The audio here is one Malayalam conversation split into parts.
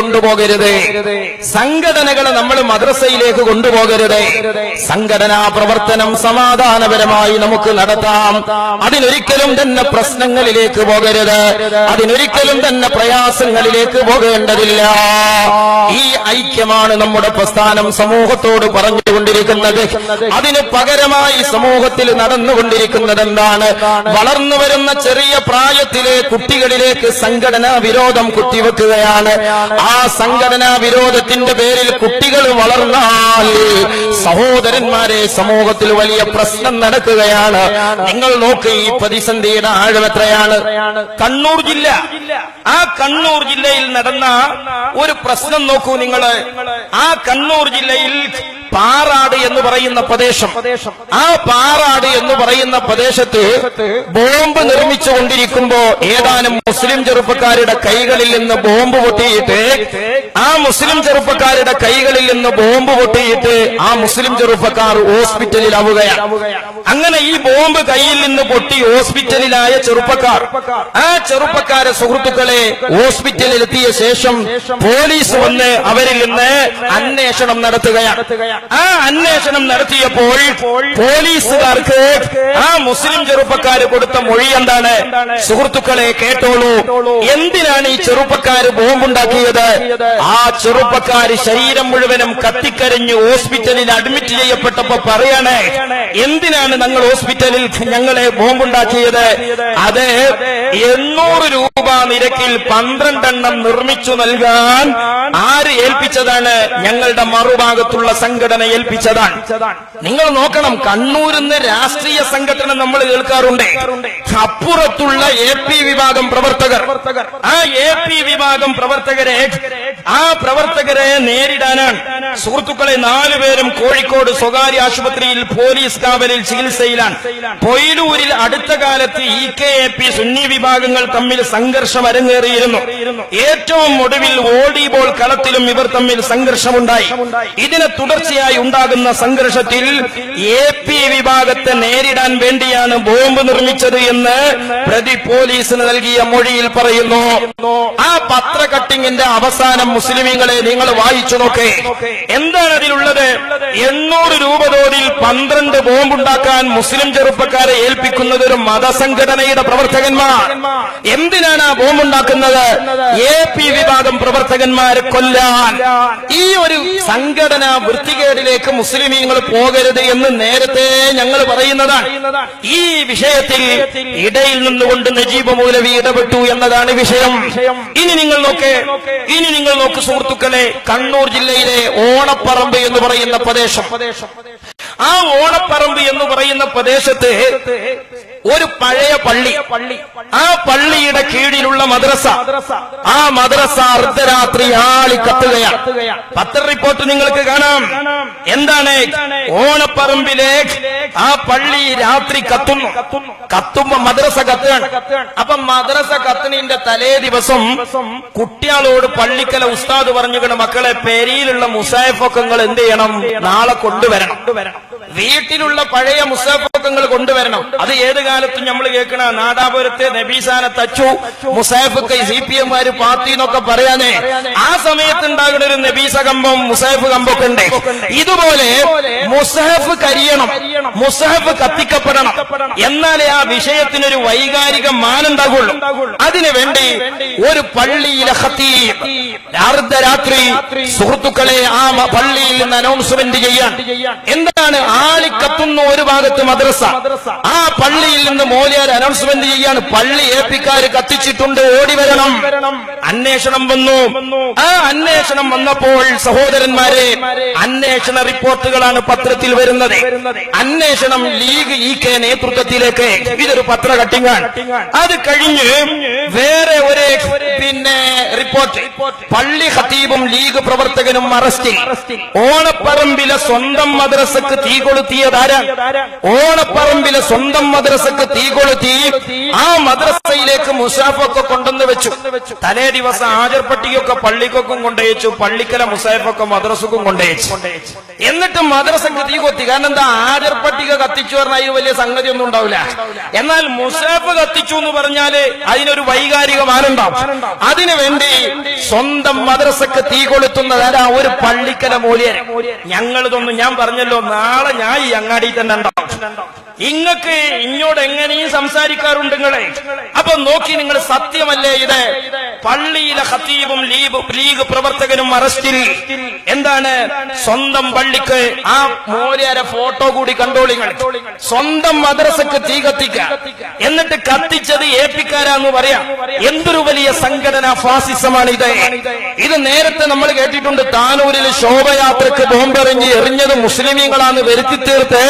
കൊണ്ടുപോകരുത്. സംഘടനകളെ നമ്മൾ മദ്രസയിലേക്ക് കൊണ്ടുപോകരുത്. സംഘടനാ പ്രവർത്തനം സമാധാനപരമായി നമുക്ക് നടത്താം. അതിനൊരിക്കലും തന്നെ പ്രശ്നങ്ങളിലേക്ക് പോകരുത്. അതിനൊരിക്കലും തന്നെ പ്രയാസങ്ങളിലേക്ക് പോകേണ്ടതില്ല. ഈ ഐക്യമാണ് നമ്മുടെ പ്രസ്ഥാനം സമൂഹത്തോട് പറഞ്ഞുകൊണ്ടിരിക്കുന്നത്. അതിന് പകരമായി സമൂഹത്തിൽ നടന്നുകൊണ്ടിരിക്കുന്നത് എന്താണ് വളർന്നു വരുന്ന ചെറിയ പ്രായത്തിലെ കുട്ടികളിലേക്ക് സംഘടനാ വിരോധം കുത്തിവെക്കുകയാണ്. ആ സംഘടനാ വിരോധത്തിന്റെ പേരിൽ കുട്ടികൾ വളർന്നാൽ സഹോദരന്മാരെ സമൂഹത്തിൽ വലിയ പ്രശ്നം നടക്കുകയാണ്. നിങ്ങൾ നോക്ക് ഈ പ്രതിസന്ധിയുടെ ആഴം എത്രയാണ്? കണ്ണൂർ ജില്ല. ആ കണ്ണൂർ ജില്ലയിൽ നടന്ന ഒരു പ്രശ്നം നോക്കൂ നിങ്ങൾ ആ കണ്ണൂർ ജില്ലയിൽ പാറാട് എന്ന് പറയുന്ന പ്രദേശം ആ പാറാട് എന്ന് പറയുന്ന പ്രദേശത്ത് ബോംബ് നിർമ്മിച്ചുകൊണ്ടിരിക്കുമ്പോ ഏതാനും മുസ്ലിം ചെറുപ്പക്കാരുടെ കൈകളിൽ നിന്ന് ബോംബ് പൊട്ടിയിട്ട് ആ മുസ്ലിം ചെറുപ്പക്കാരുടെ കൈകളിൽ നിന്ന് ബോംബ് പൊട്ടിയിട്ട് ആ മുസ്ലിം ചെറുപ്പക്കാർ ഹോസ്പിറ്റലിലാവുകയാണ്. അങ്ങനെ ഈ ബോംബ് കയ്യിൽ നിന്ന് പൊട്ടി ഹോസ്പിറ്റലിലായ ചെറുപ്പക്കാർ ആ ചെറുപ്പക്കാരെ സുഹൃത്തുക്കളെ ഹോസ്പിറ്റലിൽ എത്തിയ ശേഷം പോലീസ് വന്ന് അവരിൽ നിന്ന് അന്വേഷണം നടത്തുകയാണ്. ആ അന്വേഷണം നടത്തിയപ്പോൾ പോലീസുകാർക്ക് ആ മുസ്ലിം ചെറുപ്പക്കാര് കൊടുത്ത മൊഴി എന്താണ്? സുഹൃത്തുക്കളെ കേട്ടോളൂ. എന്തിനാണ് ഈ ചെറുപ്പക്കാര് ബോംബുണ്ടാക്കിയത്? ആ ചെറുപ്പക്കാര് ശരീരം മുഴുവനും കത്തിക്കരഞ്ഞ് ഹോസ്പിറ്റലിൽ അഡ്മിറ്റ് ചെയ്യപ്പെട്ടപ്പോ പറയണേ എന്തിനാണ് ഞങ്ങൾ ഹോസ്പിറ്റലിൽ ഞങ്ങളെ ബോംബുണ്ടാക്കിയത്? അത് എണ്ണൂറ് രൂപ നിരക്കിൽ പന്ത്രണ്ടെണ്ണം നിർമ്മിച്ചു നൽകാൻ ആര് ഏൽപ്പിച്ചതാണ്? ഞങ്ങളുടെ മറുഭാഗത്തുള്ള സംഘടന ഏൽപ്പിച്ചതാണ്. നിങ്ങൾ നോക്കണം കണ്ണൂരിന്ന് രാഷ്ട്രീയ സംഘടന നമ്മൾ കേൾക്കാറുണ്ട് അപ്പുറത്തുള്ള എ പി വിഭാഗം പ്രവർത്തകർ. ആ എ പി വിഭാഗം പ്രവർത്തകരെ ആ പ്രവർത്തകരെ നേരിടാനാണ്. സുഹൃത്തുക്കളെ നാലുപേരും കോഴിക്കോട് സ്വകാര്യ ആശുപത്രിയിൽ പോലീസ് കാവലിൽ ചികിത്സയിലാണ്. പൊയിലൂരിൽ അടുത്ത കാലത്ത് ഇ കെ എ പി സുന്നി വിഭാഗങ്ങൾ തമ്മിൽ സംഘർഷം അരങ്ങേറിയിരുന്നു. ഏറ്റവും ഒടുവിൽ വോളിബോൾ കളത്തിലും ഇവർ തമ്മിൽ സംഘർഷമുണ്ടായി. ഇതിനെ തുടർച്ചയായി ഉണ്ടാകുന്ന സംഘർഷത്തിൽ എ പി വിഭാഗത്തെ നേരിടാൻ വേണ്ടിയാണ് ബോംബ് നിർമ്മിച്ചത് എന്ന് പ്രതി പോലീസിന് നൽകിയ മൊഴിയിൽ പറയുന്നു. ആ പത്ര കട്ടിങ്ങിന്റെ അവസാനം മുസ്ലിമീങ്ങളെ നിങ്ങൾ വായിച്ചു നോക്കേ. എന്താണ് അതിലുള്ളത്? എണ്ണൂറ് രൂപ തോതിൽ പന്ത്രണ്ട് ബോംബുണ്ടാക്കാൻ മുസ്ലിം ചെറുപ്പക്കാരെ ഏൽപ്പിക്കുന്നത് ഒരു മതസംഘടനയുടെ പ്രവർത്തകന്മാർ. എന്തിനാണ് ആ ബോംബുണ്ടാക്കുന്നത്? എ പി വിഭാഗം പ്രവർത്തകന്മാരെ കൊല്ലാൻ. ഈ ഒരു സംഘടന വൃത്തികേടിലേക്ക് മുസ്ലിമീങ്ങൾ പോകരുത് എന്ന് നേരത്തെ ഞങ്ങൾ പറയുന്നതാണ്. ഈ വിഷയത്തിൽ ഇടയിൽ നിന്നുകൊണ്ട് നജീബ് മൗലവി ഇടപെട്ടു എന്നതാണ് വിഷയം. ഇനി നിങ്ങൾ നോക്കേ. ഇനി നിങ്ങൾ നോക്ക് സുഹൃത്തുക്കളെ കണ്ണൂർ ജില്ലയിലെ ഓണപ്പറമ്പ് എന്ന് പറയുന്ന പ്രദേശം. ആ ഓണപ്പറമ്പ് എന്ന് പറയുന്ന പ്രദേശത്ത് ഒരു പഴയ പള്ളി. ആ പള്ളിയുടെ കീഴിലുള്ള മദ്രസ. ആ മദ്രസ അർദ്ധരാത്രി ആളി കത്തുകയാണ് പത്ര റിപ്പോർട്ട് നിങ്ങൾക്ക് കാണാം. എന്താണ്? ഓണപ്പറമ്പിലെ ആ പള്ളി രാത്രി കത്തുന്നു കത്തുമ്പോ മദ്രസ കത്തുകയാണ്. അപ്പൊ മദ്രസ കത്തണിന്റെ തലേ ദിവസം കുട്ടികളോട് പള്ളിക്കല ഉസ്താദ് പറഞ്ഞുകൊണ്ട് മക്കളെ പെരിയിലുള്ള മുസാഫക്കങ്ങൾ എന്ത് ചെയ്യണം? നാളെ കൊണ്ടുവരണം. വീട്ടിലുള്ള പഴയ മുസാഫക്കങ്ങൾ കൊണ്ടുവരണം. അത് ഏത് കാലത്തും നമ്മൾ കേൾക്കണ നാദാപുരത്തെ നബീസാനെ തച്ചു. മുസാഫൊക്കെ സി പി എംമാര് പാർട്ടി എന്നൊക്കെ പറയാനേ ആ സമയത്ത് ഉണ്ടാകുന്ന ഒരു നബീസ കമ്പം മുസൈഫ് കമ്പൊക്കെ ഉണ്ട്. ഇതുപോലെ മുസഹഫ് കരിയണം മുസഹഫ് കത്തിക്കപ്പെടണം. എന്നാലേ ആ വിഷയത്തിനൊരു വൈകാരിക മാനുണ്ടാകുള്ളൂ അതിനു വേണ്ടി ഒരു പള്ളിയിലെ ഖത്തീബ് അർദ്ധരാത്രി സുഹൃത്തുക്കളെ ആ പള്ളിയിൽ നിന്ന് അനൗൺസ്മെന്റ് ചെയ്യാൻ. എന്താണ് ആളിക്കത്തുന്ന ഒരു ഭാഗത്ത് മദ്രസ? ആ പള്ളിയിൽ നിന്ന് മോലിയാർ അനൗൺസ്മെന്റ് ചെയ്യാൻ പള്ളി ഏപ്പിക്കാര് കത്തിച്ചിട്ടുണ്ട്. ഓടി വരണം. അന്വേഷണം വന്നു. ആ അന്വേഷണം വന്നപ്പോൾ സഹോദരന്മാരെ അന്വേഷണ റിപ്പോർട്ടുകളാണ് പത്രത്തിൽ വരുന്നത്. അന്വേഷണം ലീഗ് ഇ കെ നേതൃത്വത്തിലേക്ക് ഇതൊരു പത്ര കട്ടിങ്ങാണ് അത് കഴിഞ്ഞ് വേറെ ഒരു റിപ്പോർട്ട് പള്ളി ഹത്തീബും ലീഗ് പ്രവർത്തകനും അറസ്റ്റിൽ ഓണപ്പറമ്പിലെ സ്വന്തം മദ്രസക്ക് തീ കൊളുത്തിയതാരാ? ഓണപ്പറമ്പിലെ സ്വന്തം മദ്രസക്ക് തീ കൊളുത്തി ആ മദ്രസയിലേക്ക് മുസാഫൊക്കെ കൊണ്ടുവന്ന് വെച്ചു. തലേ ദിവസം ഹാജർ പട്ടികയൊക്കെ പള്ളിക്കൊക്കെ കൊണ്ടുവച്ചു പള്ളിക്കല മുസാഫൊക്കെ മദ്രസക്കും കൊണ്ടുവച്ചു എന്നിട്ട് മദ്രസക്ക് തീ കൊത്തി. കാരണം എന്താ? ഹാജർ പട്ടിക കത്തിച്ചു പറഞ്ഞാൽ അതിന് വലിയ സംഗതി ഒന്നും ഉണ്ടാവില്ല. എന്നാൽ മുസാഫ് കത്തിച്ചു എന്ന് പറഞ്ഞാൽ അതിനൊരു വൈകാരിക മാനുണ്ടാവും. അതിനു വേണ്ടി സ്വന്തം മദ്രസക്ക് തീ കൊളുത്തുന്നത് ആരാ ഒരു പള്ളിക്കല മൂല്യൻ ഞങ്ങളിതൊന്നും ഞാൻ പറഞ്ഞല്ലോ നാളെ ഞാൻ ഈ അങ്ങാടി തന്നെ ഉണ്ടാവും. ഇങ്ങക്ക് ഇങ്ങോട് എങ്ങനെയും സംസാരിക്കാറുണ്ട് നിങ്ങളെ. അപ്പൊ നോക്കി നിങ്ങൾ സത്യമല്ലേ ഇത്? പള്ളിയിലെ ഹത്തീബും ലീഗ് ലീഗ് പ്രവർത്തകനും അറസ്റ്റിൽ. എന്താണ്? സ്വന്തം പള്ളിക്ക് ആ മോര്യാരെ ഫോട്ടോ കൂടി കണ്ടോളിങ്ങൾ സ്വന്തം മദ്രസക്ക് തീ കത്തിക്ക എന്നിട്ട് കത്തിച്ചത് ഏപ്പിക്കാരാന്ന് പറയാം. എന്തൊരു വലിയ സംഘടന ഫാസിസമാണ് ഇത്. ഇത് നേരത്തെ നമ്മൾ കേട്ടിട്ടുണ്ട് താനൂരിൽ ശോഭയാത്രക്ക് ബോംബെറിഞ്ഞ് എറിഞ്ഞത് മുസ്ലിമീങ്ങളാന്ന് വരുത്തി തീർത്ത്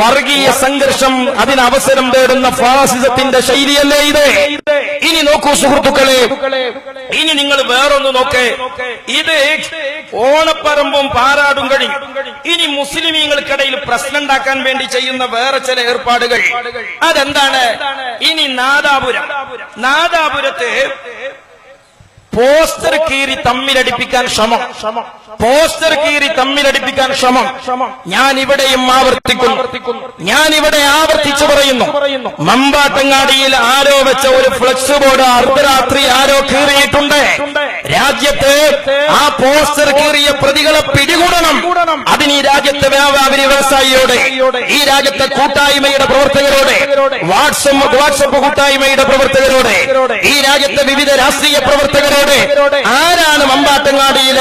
വർഗീയ സംഘർഷം അതിനവസരം തേടുന്ന ഫാസിസത്തിന്റെ ശൈലിയല്ലേ ഇത്? ഇനി നോക്കൂ സുഹൃത്തുക്കളെ ഇനി നിങ്ങൾ വേറൊന്ന് നോക്കേ. ഇത് ഓണപ്പറമ്പും പാരാടും കഴിഞ്ഞു ഇനി മുസ്ലിമീങ്ങൾക്കിടയിൽ പ്രശ്നം ഉണ്ടാക്കാൻ വേണ്ടി ചെയ്യുന്ന വേറെ ചില ഏർപ്പാടുകൾ. അതെന്താണ്? ഇനി നാദാപുരം. നാദാപുരത്ത് പോസ്റ്റർ കീറി തമ്മിലടിപ്പിക്കാൻ ശ്രമം. പോസ്റ്റർ കീറി തമ്മിലടിപ്പിക്കാൻ ശ്രമം. ഞാൻ ഇവിടെയും ആവർത്തിക്കുന്നു. ഞാൻ ഇവിടെ ആവർത്തിച്ചു പറയുന്നു. മമ്പാട്ടങ്ങാടിയിൽ ആരോ വെച്ച ഒരു ഫ്ലക്സ് ബോർഡ് അർദ്ധരാത്രി ആരോ കീറിയിട്ടുണ്ട്. രാജ്യത്ത് ആ പോസ്റ്റർ കീറിയ പ്രതികളെ പിടികൂടണം. അതിന് ഈ രാജ്യത്തെ വ്യാപാരി വ്യവസായിയോടെ ഈ രാജ്യത്തെ കൂട്ടായ്മയുടെ പ്രവർത്തകരോടെ വാട്സപ്പ് വാട്സപ്പ് കൂട്ടായ്മയുടെ പ്രവർത്തകരോടെ ഈ രാജ്യത്തെ വിവിധ രാഷ്ട്രീയ പ്രവർത്തകരോടെ ആരാണ് മമ്പാട്ടങ്ങാടിയിൽ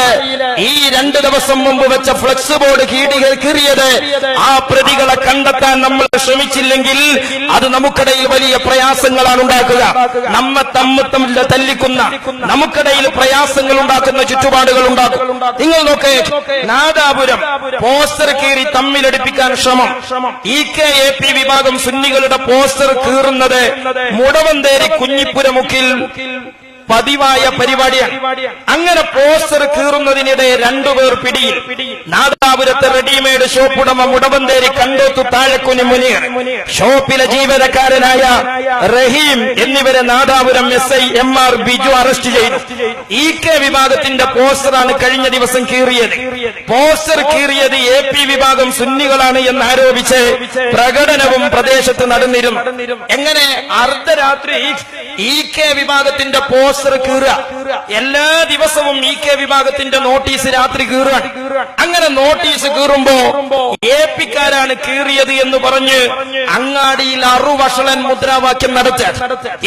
ഈ രണ്ട് ദിവസം മുമ്പ് വെച്ച ഫ്ലക്സ് ബോർഡ് കീടികൾ കീറിയത് ആ പ്രതികളെ കണ്ടെത്താൻ നമ്മൾ ശ്രമിച്ചില്ലെങ്കിൽ അത് നമുക്കിടയിൽ വലിയ പ്രയാസങ്ങളാണ് ഉണ്ടാക്കുക. നമ്മെ തമ്മ തമ്മിൽ തല്ലിക്കുന്ന നമുക്കിടയിൽ പ്രയാസങ്ങൾ ഉണ്ടാക്കുന്ന ചുറ്റുപാടുകൾ ഉണ്ടാക്കും. നിങ്ങൾ നോക്കേ നാദാപുരം പോസ്റ്റർ കീറി തമ്മിലടിപ്പിക്കാൻ ശ്രമം. ഇ കെ എ പി വിഭാഗം സുന്നികളുടെ പോസ്റ്റർ കീറുന്നത് മുടവന്തേരി കുഞ്ഞിപ്പുരമുക്കിൽ പതിവായ പരിപാടിയാണ്. അങ്ങനെ പോസ്റ്റർ കീറുന്നതിനിടെ രണ്ടുപേർ പിടിയിൽ. നാദാപുരത്തെ റെഡിമെയ്ഡ് ഷോപ്പ് ഉടമ മുടവന്തേരി കണ്ടോത്തു താഴക്കുനി മുനീർ ഷോപ്പിലെ ജീവനക്കാരനായ റഹീം എന്നിവരെ Nadapuram S I M R Biju arrest ചെയ്തു. ഇ കെ വിഭാഗത്തിന്റെ പോസ്റ്ററാണ് കഴിഞ്ഞ ദിവസം കീറിയത്. പോസ്റ്റർ കീറിയത് എ പി വിഭാഗം സുന്നികളാണ് എന്ന് ആരോപിച്ച് പ്രകടനവും പ്രദേശത്ത് നടന്നിരുന്നു. എങ്ങനെ അർദ്ധരാത്രി ഇ കെ വിഭാഗത്തിന്റെ പോസ്റ്റർ കീറുക. എല്ലാ ദിവസവും ഇ കെ വിഭാഗത്തിന്റെ നോട്ടീസ് രാത്രി കീറുകയാണ്. അങ്ങനെ നോട്ടീസ് കീറുമ്പോ എ പിക്കാരാണ് കീറിയത് എന്ന് പറഞ്ഞ് അങ്ങാടിയിൽ അറുവഷളൻ മുദ്രാവാക്യം നടത്ത.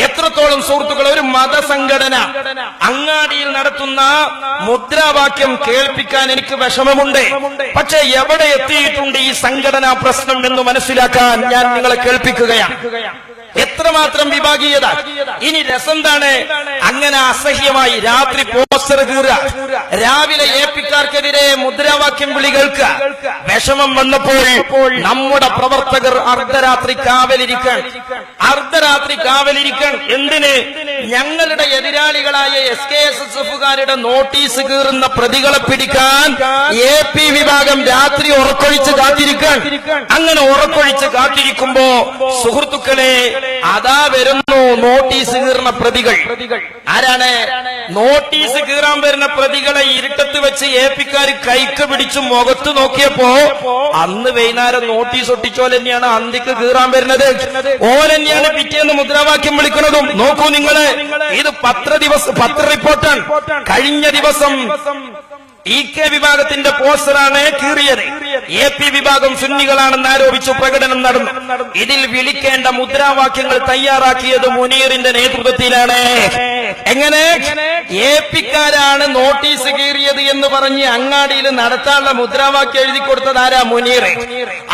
എത്രത്തോളം സുഹൃത്തുക്കൾ ഒരു മതസംഘടന അങ്ങാടിയിൽ നടത്തുന്ന മുദ്രാവാക്യം കേൾപ്പിക്കാൻ എനിക്ക് വിഷമമുണ്ട്. പക്ഷെ എവിടെ എത്തിയിട്ടുണ്ട് ഈ സംഘടനാ പ്രശ്നം എന്ന് മനസ്സിലാക്കാൻ ഞാൻ നിങ്ങളെ കേൾപ്പിക്കുകയാണ്. എത്രമാത്രം വിഭാഗീയത? ഇനി രസന്താണ് അങ്ങനെ അസഹ്യമായി രാത്രി പോസ്റ്റർ കീറുക. രാവിലെ എ പിക്കാർക്കെതിരെ മുദ്രാവാക്യം വിളി കേൾക്കുക വിഷമം വന്നപ്പോൾ നമ്മുടെ പ്രവർത്തകർ അർദ്ധരാത്രി കാവലിരിക്കാൻ. അർദ്ധരാത്രി കാവലിരിക്കാൻ. എന്തിന്? ഞങ്ങളുടെ എതിരാളികളായ എസ് കെ എസ് എസ് എഫുകാരുടെ നോട്ടീസ് കീറുന്ന പ്രതികളെ പിടിക്കാൻ എ പി വിഭാഗം രാത്രി ഉറക്കൊഴിച്ച് കാത്തിരിക്കാൻ. അങ്ങനെ ഉറക്കൊഴിച്ച് കാത്തിരിക്കുമ്പോ സുഹൃത്തുക്കളെ അതാ വരുന്നു നോട്ടീസ് കീറുന്ന പ്രതികൾ. ആരാണ്? നോട്ടീസ് കീറാൻ വരുന്ന പ്രതികളെ ഇരുട്ടത്ത് വെച്ച് എ പിക്കാർ കൈക്ക് പിടിച്ച് മുഖത്ത് നോക്കിയപ്പോ അന്ന് വൈകുന്നേരം നോട്ടീസ് ഒട്ടിച്ചോൽ തന്നെയാണ് അന്തിക്ക് കീറാൻ വരുന്നത്. ഓൽ തന്നെയാണ് പിറ്റേന്ന് മുദ്രാവാക്യം വിളിക്കുന്നതും. നോക്കൂ നിങ്ങൾ ഇത് പത്ര ദിവസം പത്ര റിപ്പോർട്ടാണ്. കഴിഞ്ഞ ദിവസം ഇ കെ വിഭാഗത്തിന്റെ പോസ്റ്ററാണ് കീറിയത്. എ പി വിഭാഗം സുന്നികളാണെന്ന് ആരോപിച്ചു പ്രകടനം നടന്നു. ഇതിൽ വിളിക്കേണ്ട മുദ്രാവാക്യങ്ങൾ തയ്യാറാക്കിയത് മുനീറിന്റെ നേതൃത്വത്തിലാണ്. എങ്ങനെ? എ പിക്കാരാണ് നോട്ടീസ് കീറിയത് എന്ന് പറഞ്ഞ് അങ്ങാടിയിൽ നടത്താനുള്ള മുദ്രാവാക്യം എഴുതി കൊടുത്തത് ആരാ? മുനീർ.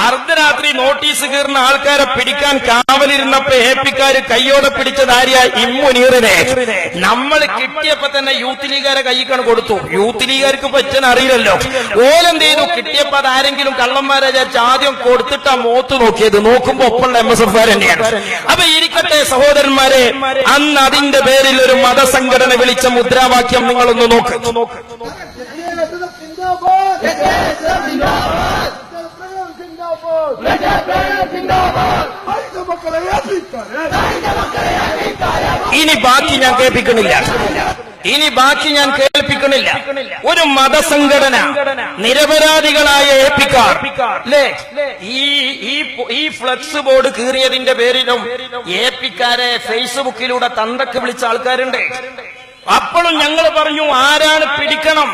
അർദ്ധരാത്രി നോട്ടീസ് കീറുന്ന ആൾക്കാരെ പിടിക്കാൻ കാവലിരുന്നപ്പോ എ പിക്കാര് കയ്യോടെ പിടിച്ചത് ആര്യ? ഇമ്മുനീറിനെ. നമ്മൾ കിട്ടിയപ്പോ തന്നെ യൂത്ത് ലീഗാരെ കൈക്കാണ് കൊടുത്തു. യൂത്ത് ലീഗാർക്ക് പറ്റാൻ അറിയില്ലല്ലോ. ഓലെന്ത് ചെയ്തു? കിട്ടിയപ്പോ അത് ആരെങ്കിലും കള്ളന്മാരെ ആദ്യം കൊടുത്തിട്ടാ മോത്ത് നോക്കിയത്. നോക്കുമ്പോ ഒപ്പുള്ള എം എസ് എഫ് തന്നെയാണ്. അപ്പൊ ഇരിക്കട്ടെ സഹോദരന്മാരെ അന്ന് അതിന്റെ പേരിൽ ഒരു മതസംഘടന വിളിച്ച മുദ്രാവാക്യം നിങ്ങളൊന്ന് നോക്ക്. ഇനി ബാക്കി ഞാൻ കേൾപ്പിക്കണില്ല. ഇനി ബാക്കി ഞാൻ കേൾപ്പിക്കണില്ല. ഒരു മതസംഘടന നിരപരാധികളായ ഏൽപ്പിക്കാർ അല്ലേ ഈ ഈ ഫ്ലക്സ് ബോർഡ് കീറിയതിന്റെ പേരിലും ഏൽപ്പിക്കാരെ ഫേസ്ബുക്കിലൂടെ തന്തക്ക് വിളിച്ച ആൾക്കാരുണ്ട്. അപ്പോഴും ഞങ്ങൾ പറഞ്ഞു ആരാണ് പിടിക്കണം?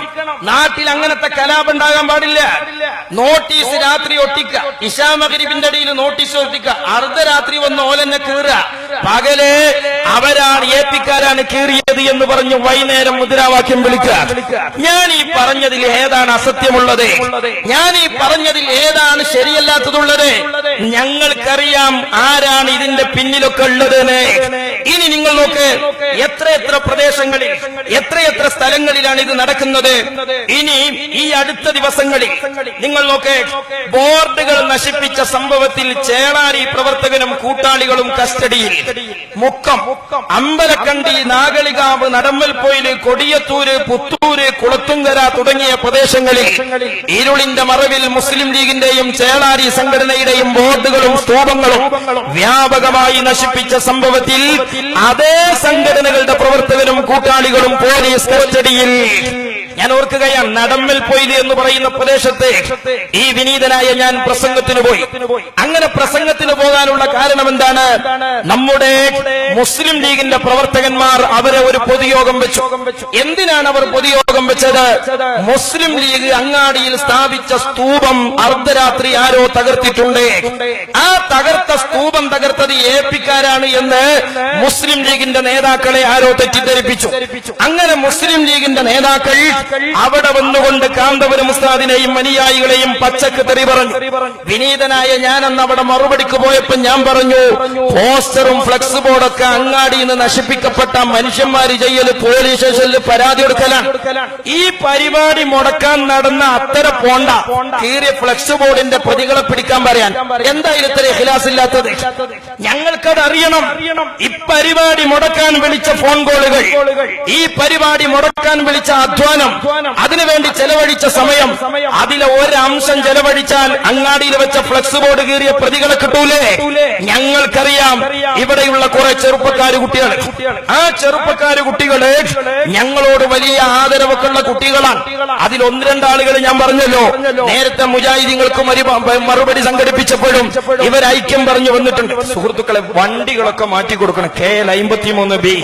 നാട്ടിൽ അങ്ങനത്തെ കലാപം ഉണ്ടാകാൻ പാടില്ല. നോട്ടീസ് രാത്രി ഒട്ടിക്ക ഇഷാമകരിബിന്റെ അടിയിൽ നോട്ടീസ് ഒട്ടിക്ക അർദ്ധരാത്രി വന്ന് ഓലെന്നെ കീറുക. പകൽ അവരാണ് ഏപ്പിക്കാരാണ് കീറിയത് എന്ന് പറഞ്ഞു വൈകുന്നേരം മുദ്രാവാക്യം വിളിക്കുക. ഞാൻ ഈ പറഞ്ഞതിൽ ഏതാണ് അസത്യമുള്ളത്? ഞാൻ ഈ പറഞ്ഞതിൽ ഏതാണ് ശരിയല്ലാത്തതുള്ളത്? ഞങ്ങൾക്കറിയാം ആരാണ് ഇതിന്റെ പിന്നിലൊക്കെ ഉള്ളത് ഇനി നിങ്ങൾ നോക്ക് എത്ര എത്ര പ്രദേശങ്ങളിൽ എത്രയെത്ര സ്ഥലങ്ങളിലാണ് ഇത് നടക്കുന്നത്? ഇനി ഈ അടുത്ത ദിവസങ്ങളിൽ നിങ്ങൾ നോക്ക് ബോർഡുകൾ നശിപ്പിച്ച സംഭവത്തിൽ ചേളാരി പ്രവർത്തകനും കൂട്ടാളികളും കസ്റ്റഡിയിൽ. മുക്കം. അമ്പലക്കണ്ടി നാഗളികാവ് നടമ്പൽപ്പൊയിൽ കൊടിയത്തൂര് പുത്തൂര് കുളത്തുങ്കര തുടങ്ങിയ പ്രദേശങ്ങളിൽ ഇരുളിന്റെ മറവിൽ മുസ്ലിം ലീഗിന്റെയും ചേളാരി സംഘടനയുടെയും ബോർഡുകളും സ്തൂപങ്ങളും വ്യാപകമായി നശിപ്പിച്ച സംഭവത്തിൽ അതേ സംഘടനകളുടെ പ്രവർത്തകരും കൂട്ടാളികളും പോലീസ് കസ്റ്റഡിയിൽ ഞാൻ ഓർക്കുകയാണ് നടമ്മൽ പൊയ്ത് എന്ന് പറയുന്ന പ്രദേശത്തെ ഈ വിനീതനായ ഞാൻ പ്രസംഗത്തിന് പോയി. അങ്ങനെ പ്രസംഗത്തിന് പോകാനുള്ള കാരണം എന്താണ്? നമ്മുടെ മുസ്ലിം ലീഗിന്റെ പ്രവർത്തകന്മാർ അവരെ ഒരു പൊതുയോഗം വെച്ചു. എന്തിനാണ് അവർ പൊതുയോഗം വെച്ചത്? മുസ്ലിം ലീഗ് അങ്ങാടിയിൽ സ്ഥാപിച്ച സ്തൂപം അർദ്ധരാത്രി ആരോ തകർത്തിട്ടുണ്ട്. ആ തകർത്ത സ്തൂപം തകർത്തത് ഏപ്പിക്കാരാണ് എന്ന് മുസ്ലിം ലീഗിന്റെ നേതാക്കളെ ആരോ തെറ്റിദ്ധരിപ്പിച്ചു. അങ്ങനെ മുസ്ലിം ലീഗിന്റെ നേതാക്കൾ അവിടെ വന്നുകൊണ്ട് കാന്തപുരം ഉസ്താദിനെയും അനുയായികളെയും പച്ചക്ക് തെറി പറഞ്ഞു. വിനീതനായ ഞാൻ അന്ന് അവിടെ മറുപടിക്ക് പോയപ്പോ ഞാൻ പറഞ്ഞു പോസ്റ്ററും ഫ്ലക്സ് ബോർഡൊക്കെ അങ്ങാടിയിൽ നിന്ന് നശിപ്പിക്കപ്പെട്ട മനുഷ്യന്മാര് ചെയ്യൽ പോലീസ് സ്റ്റേഷനിൽ പരാതി കൊടുക്കലാണ്. ഈ പരിപാടി മുടക്കാൻ നടന്ന അത്തര പോണ്ട. കീറിയ ഫ്ലക്സ് ബോർഡിന്റെ പ്രതികളെ പിടിക്കാൻ പറയാൻ. എന്തായാലും ഇത്ര ഇഖ്ലാസ് ഇല്ലാത്തത് ഞങ്ങൾക്കത് അറിയണം. ഇപ്പരിപാടി പരിപാടി മുടക്കാൻ വിളിച്ച ഫോൺ കോളുകൾ. ഈ പരിപാടി മുടക്കാൻ വിളിച്ച അധ്വാനം. അതിനുവേണ്ടി ചെലവഴിച്ച സമയം. അതിലെ ഒരംശം ചെലവഴിച്ചാൽ അങ്ങാടിയിൽ വെച്ച ഫ്ലക്സ് ബോർഡ് കീറിയ പ്രതികളെ കിട്ടൂലേ? ഞങ്ങൾക്കറിയാം. ഇവിടെയുള്ള കുറെ ചെറുപ്പക്കാര് കുട്ടികൾ ആ ചെറുപ്പക്കാര് കുട്ടികൾ ഞങ്ങളോട് വലിയ ആദരവൊക്കെ ഉള്ള കുട്ടികളാണ് അതിൽ ഒന്ന് രണ്ടാളുകൾ ഞാൻ പറഞ്ഞല്ലോ. നേരത്തെ മുജാഹിദീങ്ങൾക്ക് മറുപടി സംഘടിപ്പിച്ചപ്പോഴും ഇവർ ഐക്യം പറഞ്ഞു വന്നിട്ടുണ്ട്. സുഹൃത്തുക്കളെ വണ്ടികളൊക്കെ മാറ്റി കൊടുക്കണം. കെ എൽ അമ്പത്തിമൂന്ന് ബി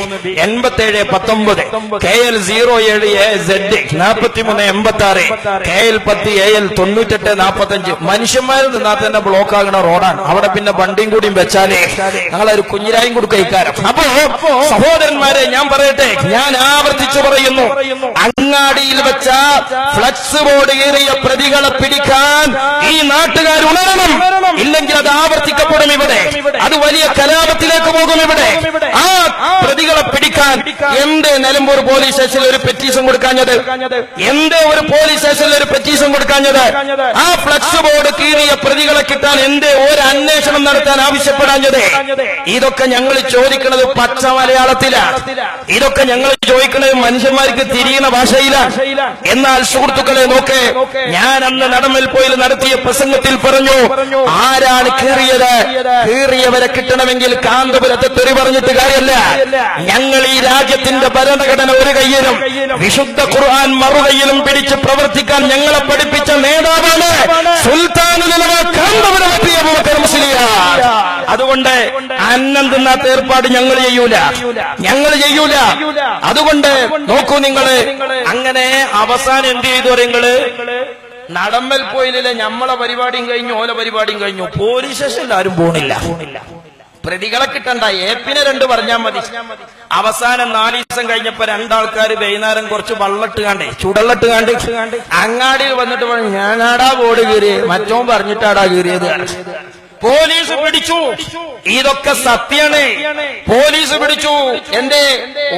എൺപത്തി ഏഴ് പത്തൊമ്പത്. കെ എൽ സീറോ ഏഴ് എ സെഡ്. നാൽപ്പത്തിമൂന്ന് എൺപത്തി ആറ് കെ എൽ പത്ത് എ എൽ തൊണ്ണൂറ്റെട്ട് മനുഷ്യന്മാരിൽ തന്നെ ബ്ലോക്ക് ആകുന്ന റോഡാണ് അവിടെ പിന്നെ വണ്ടിയും കൂടിയും വെച്ചാലേ ഞങ്ങളൊരു കുഞ്ഞിരായും കൂടി കൈക്കാരം അപ്പോ സഹോദരന്മാരെ ഞാൻ പറയട്ടെ ഞാൻ ആവർത്തിച്ചു പറയുന്നു. അങ്ങാടിയിൽ വെച്ച ഫ്ലക്സ് ബോർഡ് ഏറിയ പ്രതികളെ പിടിക്കാൻ ഈ നാട്ടുകാർ ഉണരണം. ഇല്ലെങ്കിൽ അത് ആവർത്തിക്കപ്പെടും ഇവിടെ. അത് വലിയ കലാപത്തിലേക്ക് പോകും ഇവിടെ. ആ പ്രതികളെ പിടിക്കാൻ എന്തേ നിലമ്പൂർ പോലീസ് സ്റ്റേഷനിൽ ഒരു പെറ്റീഷൻ കൊടുക്കാഞ്ഞത്? എന്തേ ഒരു പോലീസ് സ്റ്റേഷനിൽ ഒരു പെറ്റീഷൻ കൊടുക്കാഞ്ഞത്? ആ ഫ്ലക്സ് ബോർഡ് കീറിയ പ്രതികളെ കിട്ടാൻ എന്തേ ഒരു അന്വേഷണം നടത്താൻ ആവശ്യപ്പെടാഞ്ഞത്? ഇതൊക്കെ ഞങ്ങൾ ചോദിക്കുന്നത് പച്ച മലയാളത്തിലാണ് ഇതൊക്കെ ഞങ്ങൾ ചോദിക്കുന്നത് മനുഷ്യന്മാർക്ക് തിരിയുന്ന ഭാഷയിലാണ് എന്നാൽ സുഹൃത്തുക്കളെ നോക്ക് ഞാൻ അന്ന് നടമൽ പോയി നടത്തിയ പ്രസംഗത്തിൽ പറഞ്ഞു ആരാണ് കീറിയത്? കീറിയവരെ കിട്ടണമെങ്കിൽ കാന്തപുരത്തെ തെറി പറഞ്ഞിട്ട് കാര്യമല്ല ഞങ്ങൾ ഈ രാജ്യത്തിന്റെ ഭരണഘടന ഒരു കയ്യിലും വിശുദ്ധ ഖുർആൻ മറുകൈയിലും പിടിച്ച് പ്രവർത്തിക്കാൻ ഞങ്ങളെ പഠിപ്പിച്ച നേതാവാണ് സുൽത്താനുലമ കാന്തപുരം മുസ്ലിയാർ. അതുകൊണ്ട് അന്നം തിന്നാത്ത ഏർപ്പാട് ഞങ്ങൾ ചെയ്യൂല. ഞങ്ങൾ ചെയ്യൂല. അതുകൊണ്ട് നോക്കൂ നിങ്ങൾ അങ്ങനെ അവസാനം എന്ത് ചെയ്തു നിങ്ങൾ? നടമ്മൽ പോയിലെ ഞമ്മളെ പരിപാടിയും കഴിഞ്ഞു ഓല പരിപാടിയും കഴിഞ്ഞു. പോലീസ് സ്റ്റേഷനിൽ ആരും പോണില്ല. പ്രതികളെ കിട്ടണ്ട ഏപ്പിനെ രണ്ട് പറഞ്ഞാൽ മതി. അവസാനം നാല് ദിവസം കഴിഞ്ഞപ്പോ രണ്ടാൾക്കാര് വൈകുന്നേരം കുറച്ച് വള്ളട്ട് കാണ്ടേ ചുടള്ളിട്ട് കാണ്ട് അങ്ങാടിയിൽ വന്നിട്ട് പറഞ്ഞു ഞാനാടാ ബോർഡ് കീറിയത് മറ്റോ പറഞ്ഞിട്ടാടാ കീറിയത്. പോലീസ് പിടിച്ചു. ഇതൊക്കെ സത്യാണ്. പോലീസ് പിടിച്ചു. എന്റെ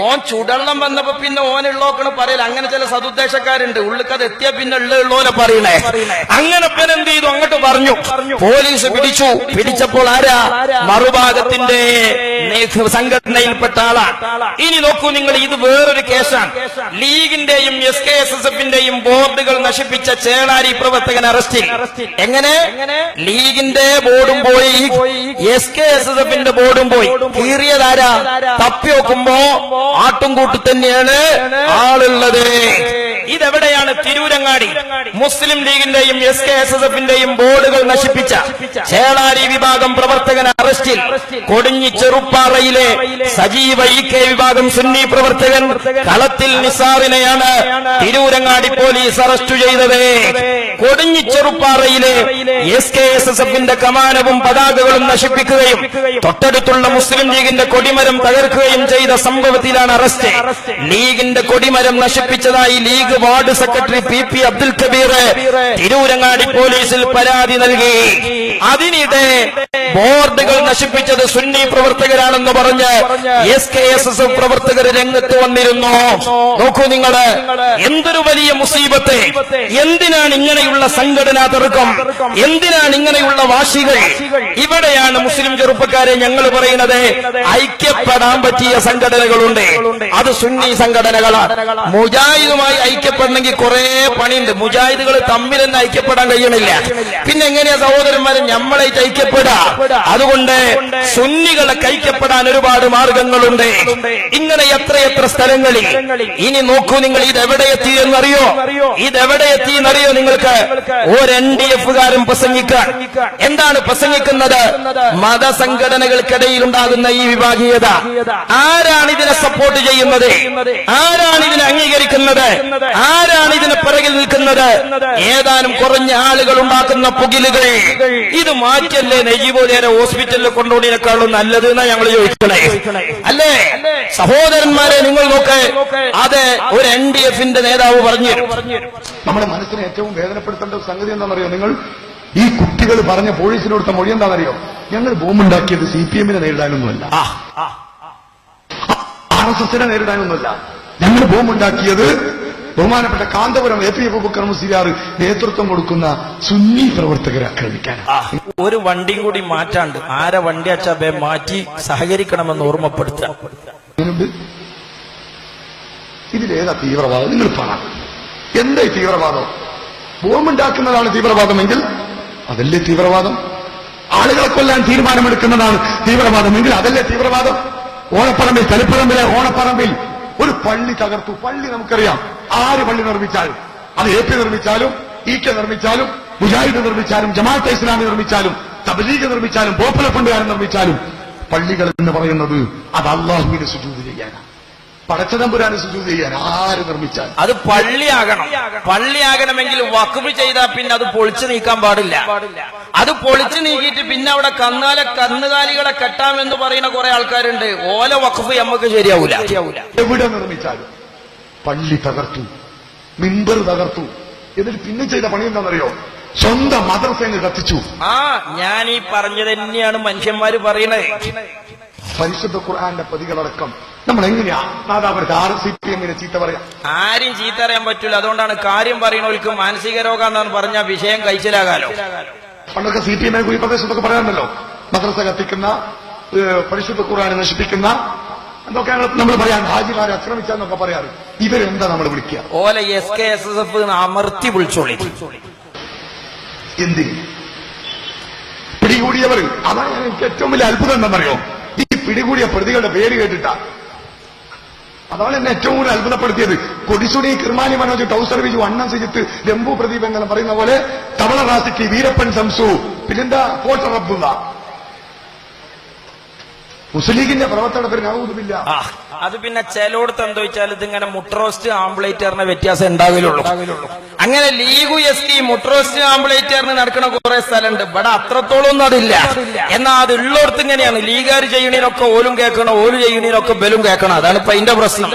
ഓൻ ചുടണം വന്നപ്പോ പിന്നെ ഓൻ ഉള്ളോക്കണ പറയല. അങ്ങനെ ചില സതുദ്ദേശക്കാരുണ്ട്. ഉള്ളിക്കത് എത്തിയ പിന്നെ ഉള്ളോനെ ഉള്ളോലെ പറയണേ. അങ്ങനെ പിന്നെ എന്ത് ചെയ്തു? അങ്ങോട്ട് പറഞ്ഞു. പോലീസ് പിടിച്ചു. പിടിച്ചപ്പോൾ ആരാ? മറുഭാഗത്തിന്റെ സംഘടനയിൽപ്പെട്ട ആളാ. ഇനി നോക്കൂ നിങ്ങൾ ഇത് വേറൊരു കേസാണ്. ലീഗിന്റെയും എസ് കെ എസ് എസ് എഫിന്റെയും ബോർഡുകൾ നശിപ്പിച്ച ചേളാരി പ്രവർത്തകൻ അറസ്റ്റിൽ. എങ്ങനെ? ലീഗിന്റെ ബോർഡും ബോർഡും പോയി. എസ് കെ എസ് എസ് എഫിന്റെ ബോർഡും പോയി. കീറിയതാരാ? തപ്പി നോക്കുമ്പോ ആട്ടുംകൂട്ടി തന്നെയാണ് ആളുള്ളത്. ഇതെവിടെയാണ് തിരൂരങ്ങാടി? മുസ്ലിം ലീഗിന്റെയും എസ് കെ എസ് എസ് എഫിന്റെയും ബോർഡുകൾ നശിപ്പിച്ച ചേളാരി വിഭാഗം പ്രവർത്തകൻ അറസ്റ്റിൽ കൊടിഞ്ഞി ചെറുപ്പാറയിലെ സജീവ ഇ കെ വിഭാഗം സുന്നി പ്രവർത്തകൻ കളത്തിൽ നിസാറിനെയാണ് തിരൂരങ്ങാടി പോലീസ് അറസ്റ്റ് ചെയ്തത്. കൊടിഞ്ഞി ചെറുപ്പാറയിലെ എസ് കെ എസ് എസ് എഫിന്റെ കമാനവും പതാകകളും നശിപ്പിക്കുകയും തൊട്ടടുത്തുള്ള മുസ്ലിം ലീഗിന്റെ കൊടിമരം തകർക്കുകയും ചെയ്ത സംഭവത്തിലാണ് അറസ്റ്റ്. ലീഗിന്റെ കൊടിമരം നശിപ്പിച്ചതായി league ward secretary P P Abdul Kabir Tirurangadi പോലീസിൽ പരാതി നൽകി. അതിനിടെ ബോർഡുകൾ നശിപ്പിച്ചത് സുന്നി പ്രവർത്തകരാണെന്ന് പറഞ്ഞ് S K S S F പ്രവർത്തകർ രംഗത്ത് വന്നിരുന്നു. നോക്കൂ നിങ്ങൾ എന്തൊരു വലിയ മുസീബത്തെ. എന്തിനാണ് ഇങ്ങനെയുള്ള സംഘടനാ തർക്കം? എന്തിനാണ് ഇങ്ങനെയുള്ള വാശികൾ? ഇവിടെയാണ് മുസ്ലിം ചെറുപ്പക്കാരെ ഞങ്ങൾ പറയുന്നത്. ഐക്യപ്പെടാൻ പറ്റിയ സംഘടനകളുണ്ട്. അത് സുന്നി സംഘടനകളാണ്. മുജാഹിദുമായി ഐക്യപ്പെടണമെങ്കിൽ കുറെ പണിയുണ്ട്. മുജാഹിദുകൾ തമ്മിൽ തന്നെ ഐക്യപ്പെടാൻ കഴിയണില്ല. പിന്നെ എങ്ങനെയാ സഹോദരന്മാരെ ഞമ്മളായിട്ട് ഐക്യപ്പെടാ. അതുകൊണ്ട് സുന്നികളെ കഴിക്കപ്പെടാൻ ഒരുപാട് മാർഗങ്ങളുണ്ട്. ഇങ്ങനെ എത്രയെത്ര സ്ഥലങ്ങളിൽ. ഇനി നോക്കൂ നിങ്ങൾ ഇതെവിടെ എത്തി എന്നറിയോ? ഇതെവിടെ എത്തി എന്നറിയോ നിങ്ങൾക്ക്? ഒരു എൻ ഡി എഫുകാരും പ്രസംഗിക്കാൻ എന്താണ് പ്രസംഗിക്കുന്നത്? മതസംഘടനകൾക്കിടയിൽ ഉണ്ടാകുന്ന ഈ വിഭാഗീയത. ആരാണ് ഇതിനെ സപ്പോർട്ട് ചെയ്യുന്നത്? ആരാണ് ഇതിനെ അംഗീകരിക്കുന്നത്? ആരാണ് ഇതിന് പിറകിൽ നിൽക്കുന്നത്? ഏതാനും കുറഞ്ഞ ആളുകൾ ഉണ്ടാക്കുന്ന പുകിലുകൾ. ഇത് മാറ്റല്ലേ നെയ്യുപോലേരെ ഹോസ്പിറ്റലിൽ കൊണ്ടുപോടിനേക്കാളും നല്ലത് എന്നാ ഞങ്ങൾ ചോദിക്കണേ. അല്ലേ? സഹോദരന്മാരെ നിങ്ങൾ നോക്ക്. അത് ഒരു എൻ ഡി എഫിന്റെ നേതാവ് പറഞ്ഞു നമ്മുടെ മനസ്സിനെ ഏറ്റവും വേദനപ്പെടുത്തേണ്ട ഒരു സംഗതി എന്താണെന്നറിയോ നിങ്ങൾ? ഈ കുട്ടികൾ പറഞ്ഞ പോലീസിന് കൊടുത്ത മൊഴി എന്താണെന്നറിയോ? ഞങ്ങൾ ബോംബുണ്ടാക്കിയത് സി പി എമ്മിനെ നേരിടാനൊന്നുമല്ല. ആ. ആർ എസ് എസിനെ നേരിടാനൊന്നുമല്ല. ഞങ്ങൾ ബോംബുണ്ടാക്കിയത് ബഹുമാനപ്പെട്ട കാന്തപുരം എ പി അബൂബക്കർ മുസ്ലിയാർ നേതൃത്വം കൊടുക്കുന്ന സുന്നി പ്രവർത്തകരെ ആക്രമിക്കാൻ. ഒരു വണ്ടിയും കൂടി മാറ്റാണ്ട് ആരെ വണ്ടി അച്ചാബെ മാറ്റി സഹകരിക്കണമെന്ന് ഓർമ്മപ്പെടുത്തുക. ഇതിലേതാ തീവ്രവാദം? നിങ്ങൾ പറ. എന്താ ഈ തീവ്രവാദം? ബോംബുണ്ടാക്കുന്നതാണ് തീവ്രവാദമെങ്കിൽ അതല്ലേ തീവ്രവാദം? ആളുകളെ കൊല്ലാൻ തീരുമാനമെടുക്കുന്നതാണ് തീവ്രവാദമെങ്കിൽ അതല്ലേ തീവ്രവാദം? ഓണപ്പറമ്പിൽ തലപ്പറമ്പിലെ ഓണപ്പറമ്പിൽ പള്ളി തകർത്തു. പള്ളി നമുക്കറിയാം. ആര് പള്ളി നിർമ്മിച്ചാലും അത് എ പി നിർമ്മിച്ചാലും ഇ കെ നിർമ്മിച്ചാലും മുജാഹിദ് നിർമ്മിച്ചാലും ജമാഅത്തെ ഇസ്ലാമി നിർമ്മിച്ചാലും തബലീഗ് നിർമ്മിച്ചാലും പോപ്പുലർ ഫണ്ടുകാരൻ നിർമ്മിച്ചാലും പള്ളികൾ എന്ന് പറയുന്നത് അത് അള്ളാഹുവിനെ സുജൂത് ചെയ്യാനാണ്. പടച്ചതമ്പുരാന് സുജൂത് ചെയ്യാൻ ആര് നിർമ്മിച്ചാൽ? അത് പള്ളിയാകണം. പള്ളിയാകണമെങ്കിൽ വഖഫ് ചെയ്താൽ പിന്നെ അത് പൊളിച്ചു നീക്കാൻ പാടില്ല. അത് പൊളിച്ചു നീക്കിയിട്ട് പിന്നെ അവിടെ കന്നാലെ കന്നുകാലികളെ കെട്ടാമെന്ന് പറയുന്ന കുറെ ആൾക്കാരുണ്ട്. ഓല വഖഫ് നമുക്ക് ശരിയാവൂല. എവിടെ നിർമ്മിച്ചാലും പള്ളി തകർത്തു മിമ്പർ തകർത്തു. എന്നിട്ട് പിന്നെ ചെയ്ത പണി എന്താണെന്നറിയോ? സ്വന്തം മദ്രസേനെ കത്തിച്ചു. ആ ഞാൻ ഈ പറഞ്ഞത് തന്നെയാണ് മനുഷ്യന്മാര് പറയണത്. പരിശുദ്ധ ഖുർആാന്റെ പ്രതികളടക്കം. നമ്മൾ എങ്ങനെയാ നാദാപുരത്ത് ആരും സി പി എമ്മിനെ ചീത്ത പറയാം. ആരും ചീത്ത പറയാൻ പറ്റൂല. അതുകൊണ്ടാണ് കാര്യം പറയുന്നവർക്ക് മാനസിക രോഗം എന്നാണ് പറഞ്ഞ വിഷയം കഴിച്ചിലാകാലോ. പണ്ടൊക്കെ സി പി എമ്മിനെ ഈ പ്രദേശത്തൊക്കെ പറയാറുണ്ടല്ലോ. മദ്രസ കത്തിക്കുന്ന പരിശുദ്ധ ഖുർആനെ നശിപ്പിക്കുന്ന എന്തൊക്കെ നമ്മൾ പറയാൻ ഹാജിമാരെ ആക്രമിച്ചാന്നൊക്കെ പറയാറ് ഇവരെന്താ നമ്മൾ വിളിക്കുക? ഓല S K S S F അമർത്തി വിളിച്ചോളി. എന്തിന്? പിടികൂടിയവർ അതാണ് എനിക്ക് ഏറ്റവും വലിയ അത്ഭുതം എന്താണെന്നറിയോ? പിടികൂടിയ പ്രതികളുടെ പേര് കേട്ടിട്ടാ. അതാണ് എന്നെ ഏറ്റവും കൂടുതൽ അത്ഭുതപ്പെടുത്തിയത്. കൊടിസുണി കിർമാനി മനോജ് ടൗസർ വിജു അണ്ണൻ സിജിത്ത് രംബു പ്രദീപ് എന്നെല്ലാം പറയുന്ന പോലെ തവള റാസിക്ക് വീരപ്പൻ സംസു പിന്നെന്താ കോട്ട മുസ്ലിം ലീഗിന്റെ പ്രവർത്തനത്തിന് നവൂതുമില്ല ആ അത് പിന്നെ ചിലയിടത്ത് എന്താ വെച്ചാൽ ഇതിങ്ങനെ മുട്രോസ്റ്റ് ആംബ്ലേറ്ററിന് വ്യത്യാസം ഉണ്ടാവില്ലുള്ളൂ അങ്ങനെ ലീഗു എസ് ടി മുട്രോസ്റ്റ് ആംബുലേറ്ററിന് നടക്കുന്ന കുറെ സ്ഥലമുണ്ട്. ഇവിടെ അത്രത്തോളം ഒന്നും അതില്ല. എന്നാ അത് ഉള്ളോടത്ത് ഇങ്ങനെയാണ്. ലീഗുകാർ ചെയ്യണീനൊക്കെ ഓലും കേൾക്കണം ഓൽ ചെയ്യണീനൊക്കെ ബലും കേൾക്കണം. അതാണ് ഇപ്പൊ അതിന്റെ പ്രശ്നം.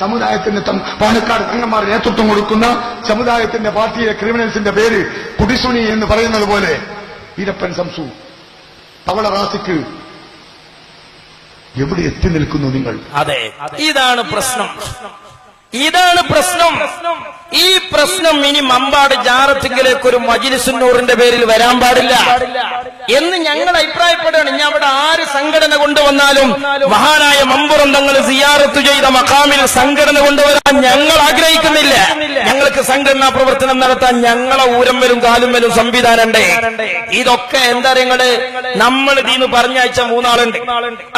സമുദായത്തിന്റെ പാലക്കാട് തങ്ങന്മാർ നേതൃത്വം കൊടുക്കുന്ന സമുദായത്തിന്റെ പാർട്ടിയിലെ ക്രിമിനൽസിന്റെ പേര് കുടിസുണി എന്ന് പറയുന്നത് പോലെ വീരപ്പൻ സംസു തവള റാസിക്ക് എവിടെ എത്തി നിൽക്കുന്നു നിങ്ങൾ? അതെ. ഇതാണ് പ്രശ്നം. ഇതാണ് പ്രശ്നം. ഈ പ്രശ്നം ഇനി മമ്പാട് ജാറത്തിങ്കിലേക്ക് ഒരു മജിലിസുന്നൂറിന്റെ പേരിൽ വരാൻ പാടില്ല. എന്ന് ഞങ്ങൾ അഭിപ്രായപ്പെടുകയാണ്. ഇനി അവിടെ ആര് സംഘടന കൊണ്ടുവന്നാലും മഹാനായ മമ്പുറം തങ്ങൾ സിയാറത്ത് ചെയ്ത മക്കാമിൽ സംഘടന കൊണ്ടുവരാൻ ഞങ്ങൾ ആഗ്രഹിക്കുന്നില്ല. ഞങ്ങൾക്ക് സംഘടനാ പ്രവർത്തനം നടത്താൻ ഞങ്ങളെ ഊരമ്മലും കാലുമ്മലും സംവിധാനമുണ്ട്. ഇതൊക്കെ എന്താ നിങ്ങൾ? നമ്മൾ ഇതിന്ന് പറഞ്ഞയച്ച മൂന്നാളുണ്ട്.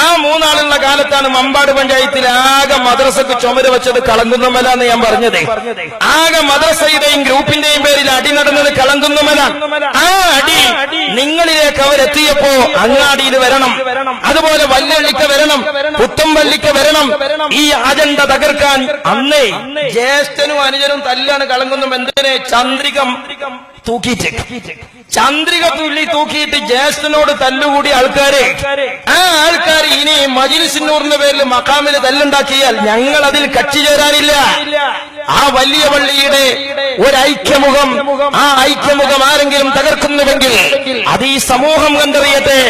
ആ മൂന്നാളുള്ള കാലത്താണ് മമ്പാട് പഞ്ചായത്തിൽ ആകെ മദ്രസക്ക് ചുമര് വെച്ചത് കളങ്കുന്നമല എന്ന് ഞാൻ പറഞ്ഞത്. ആകെ മദ്രസയുടെയും ഗ്രൂപ്പിന്റെയും പേരിൽ അടി നടന്നത് കളങ്കുന്നമല ആ അടി നിങ്ങളിലേക്ക് അവരെത്തിയപ്പോ അങ്ങാടിയിൽ വരണം. അതുപോലെ വല്യള്ളിക്ക് വരണം. പുത്തമ്പള്ളിക്ക് വരണം. ഈ അജണ്ട തകർക്കാൻ അന്നേ ജ്യേഷ്ഠനും അനുജനും തല്ലാണ് കളങ്കുന്നും എന്തിനെ? ചന്ദ്രികം. തൂക്കിയിട്ട്. ചന്ദ്രിക തുള്ളി തൂക്കിയിട്ട് ജ്യേഷ്ഠനോട് തല്ലുകൂടി ആൾക്കാരെ. ആ ആൾക്കാർ ഇനി മജിലിസിന്നൂറിന്റെ പേരിൽ മക്കാമിൽ തല്ലുണ്ടാക്കിയാൽ ഞങ്ങൾ അതിൽ കക്ഷി ചേരാനില്ല. ആ വലിയ പള്ളിയുടെ ഒരു ഐക്യമുഖം ആ ഐക്യമുഖം ആരെങ്കിലും തകർക്കുന്നുവെങ്കിൽ അത് ഈ സമൂഹം കണ്ടറിയട്ടെ.